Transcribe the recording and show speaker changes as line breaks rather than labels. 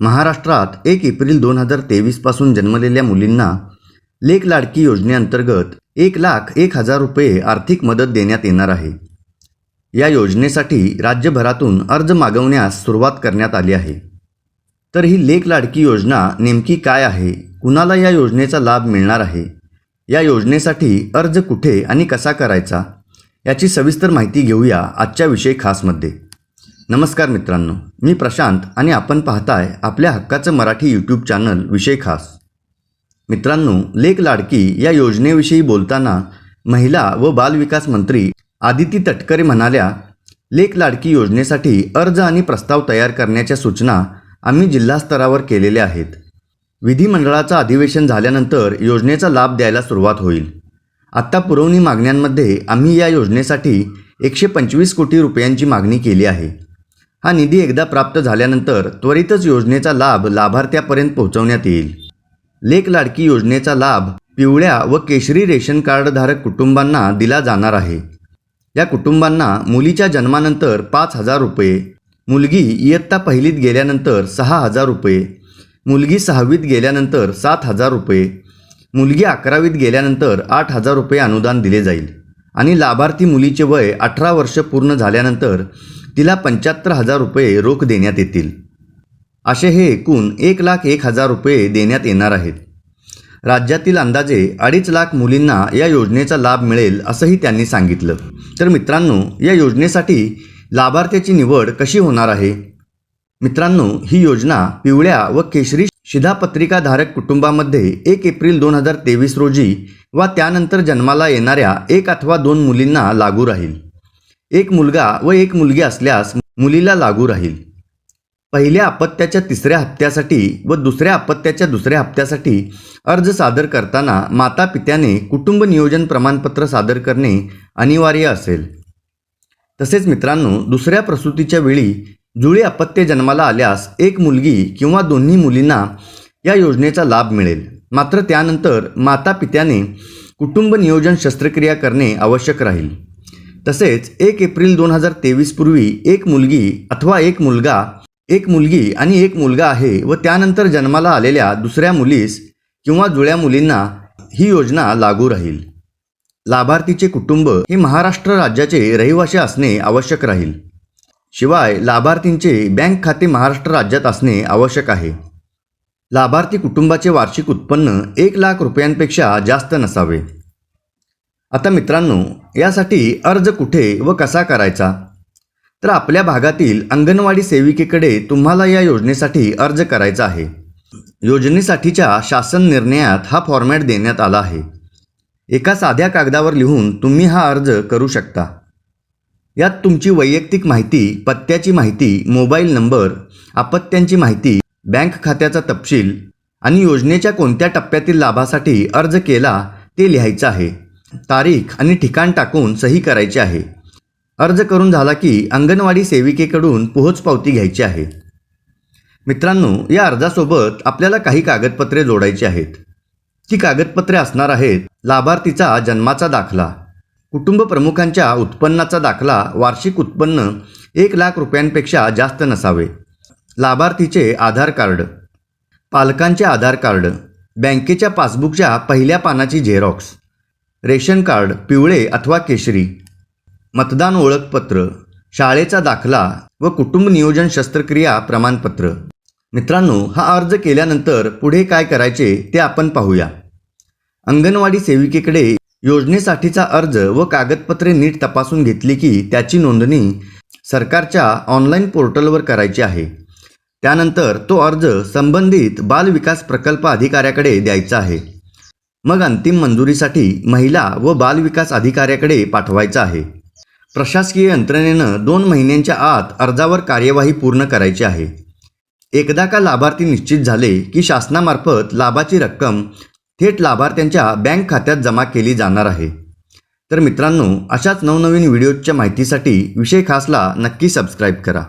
महाराष्ट्रात एक एप्रिल दोन हजार तेवीसपासून जन्मलेल्या मुलींना लेक लाडकी योजनेअंतर्गत एक लाख एक हजार रुपये आर्थिक मदत देण्यात येणार आहे. या योजनेसाठी राज्यभरातून अर्ज मागवण्यास सुरुवात करण्यात आली आहे. तर ही लेक लाडकी योजना नेमकी काय आहे? कुणाला या योजनेचा लाभ मिळणार आहे? या योजनेसाठी अर्ज कुठे आणि कसा करायचा? याची सविस्तर माहिती घेऊया आजच्या विषय खासमध्ये. नमस्कार मित्रांनो मी प्रशांत आणि आपण पाहताय आपल्या हक्काचं मराठी यूट्यूब चॅनल विषय खास. मित्रांनो लेक लाडकी या योजनेविषयी बोलताना महिला व बालविकास मंत्री आदिती तटकरे म्हणाल्या लेक लाडकी योजनेसाठी अर्ज आणि प्रस्ताव तयार करण्याच्या सूचना आम्ही जिल्हास्तरावर केलेल्या आहेत. विधिमंडळाचं अधिवेशन झाल्यानंतर योजनेचा लाभ द्यायला सुरुवात होईल. आत्ता पुरवणी मागण्यांमध्ये आम्ही या योजनेसाठी एकशे पंचवीस कोटी रुपयांची मागणी केली आहे. हा निधी एकदा प्राप्त झाल्यानंतर त्वरितच योजनेचा लाभ लाभार्थ्यापर्यंत पोहोचवण्यात येईल. लेक लाडकी योजनेचा लाभ पिवळ्या व केशरी रेशन कार्डधारक कुटुंबांना दिला जाणार आहे. या कुटुंबांना मुलीच्या जन्मानंतर पाच हजार रुपये मुलगी इयत्ता पहिलीत गेल्यानंतर सहा हजार रुपये मुलगी सहावीत गेल्यानंतर सात हजार रुपये मुलगी अकरावीत गेल्यानंतर आठ हजार रुपये अनुदान दिले जाईल आणि लाभार्थी मुलीचे वय अठरा वर्ष पूर्ण झाल्यानंतर तिला पंच्याहत्तर हजार रुपये रोख देण्यात येतील. असे हे एकूण एक लाख एक हजार रुपये देण्यात येणार आहेत. राज्यातील अंदाजे अडीच लाख मुलींना या योजनेचा लाभ मिळेल असंही त्यांनी सांगितलं. तर मित्रांनो या योजनेसाठी लाभार्थ्याची निवड कशी होणार आहे? मित्रांनो ही योजना पिवळ्या व केशरी शिधापत्रिकाधारक कुटुंबामध्ये एक एप्रिल दोन हजार तेवीस रोजी वा त्यानंतर जन्माला येणाऱ्या एक अथवा दोन मुलींना लागू राहील. एक मुलगा व एक मुलगी असल्यास मुलीला लागू राहील. पहिल्या अपत्याच्या तिसऱ्या हप्त्यासाठी व दुसऱ्या अपत्याच्या दुसऱ्या हप्त्यासाठी अर्ज सादर करताना माता पित्याने कुटुंब नियोजन प्रमाणपत्र सादर करणे अनिवार्य असेल. तसेच मित्रांनो दुसऱ्या प्रसूतीच्या वेळी जुळे अपत्य जन्माला आल्यास एक मुलगी किंवा दोन्ही मुलींना या योजनेचा लाभ मिळेल. मात्र त्यानंतर माता पित्याने कुटुंब नियोजन शस्त्रक्रिया करणे आवश्यक राहील. तसेच एक एप्रिल दोन हजार तेवीस पूर्वी एक मुलगी अथवा एक मुलगा एक मुलगी आणि एक मुलगा आहे व त्यानंतर जन्माला आलेल्या दुसऱ्या मुलीस किंवा जुळ्या मुलींना ही योजना लागू राहील. लाभार्थीचे कुटुंब हे महाराष्ट्र राज्याचे रहिवासी असणे आवश्यक राहील. शिवाय लाभार्थींचे बँक खाते महाराष्ट्र राज्यात असणे आवश्यक आहे. लाभार्थी कुटुंबाचे वार्षिक उत्पन्न एक लाख रुपयांपेक्षा जास्त नसावे. आता मित्रांनो यासाठी अर्ज कुठे व कसा करायचा? तर आपल्या भागातील अंगणवाडी सेविकेकडे तुम्हाला या योजनेसाठी अर्ज करायचा आहे. योजनेसाठीच्या शासन निर्णयात हा फॉर्मॅट देण्यात आला आहे. एका साध्या कागदावर लिहून तुम्ही हा अर्ज करू शकता. यात तुमची वैयक्तिक माहिती पत्त्याची माहिती मोबाईल नंबर अपत्यांची माहिती बँक खात्याचा तपशील आणि योजनेच्या कोणत्या टप्प्यातील लाभासाठी अर्ज केला ते लिहायचं आहे. तारीख आणि ठिकाण टाकून सही करायची आहे. अर्ज करून झाला की अंगणवाडी सेविकेकडून पोहोचपावती घ्यायची आहे. मित्रांनो या अर्जासोबत आपल्याला काही कागदपत्रे जोडायची आहेत. ती कागदपत्रे असणार आहेत लाभार्थीचा जन्माचा दाखला कुटुंब प्रमुखांच्या उत्पन्नाचा दाखला वार्षिक उत्पन्न एक लाख रुपयांपेक्षा जास्त नसावे लाभार्थीचे आधार कार्ड पालकांचे आधार कार्ड बँकेच्या पासबुकच्या पहिल्या पानाची झेरॉक्स रेशन कार्ड पिवळे अथवा केशरी मतदान ओळखपत्र शाळेचा दाखला व कुटुंब नियोजन शस्त्रक्रिया प्रमाणपत्र. मित्रांनो हा अर्ज केल्यानंतर पुढे काय करायचे ते आपण पाहूया. अंगणवाडी सेविकेकडे योजनेसाठीचा अर्ज व कागदपत्रे नीट तपासून घेतली की त्याची नोंदणी सरकारच्या ऑनलाईन पोर्टलवर करायची आहे. त्यानंतर तो अर्ज संबंधित बाल विकास प्रकल्प अधिकाऱ्याकडे द्यायचा आहे. मग अंतिम मंजुरीसाठी महिला व बाल विकास अधिकाऱ्याकडे पाठवायचा आहे. प्रशासकीय यंत्रणेनं दोन महिन्यांच्या आत अर्जावर कार्यवाही पूर्ण करायची आहे. एकदा का लाभार्थी निश्चित झाले की शासनामार्फत लाभाची रक्कम थेट लाभार्थ्यांच्या बँक खात्यात जमा केली जाणार आहे. तर मित्रांनो अशाच नवनवीन व्हिडिओच्या माहितीसाठी विषय खासला नक्की सबस्क्राईब करा.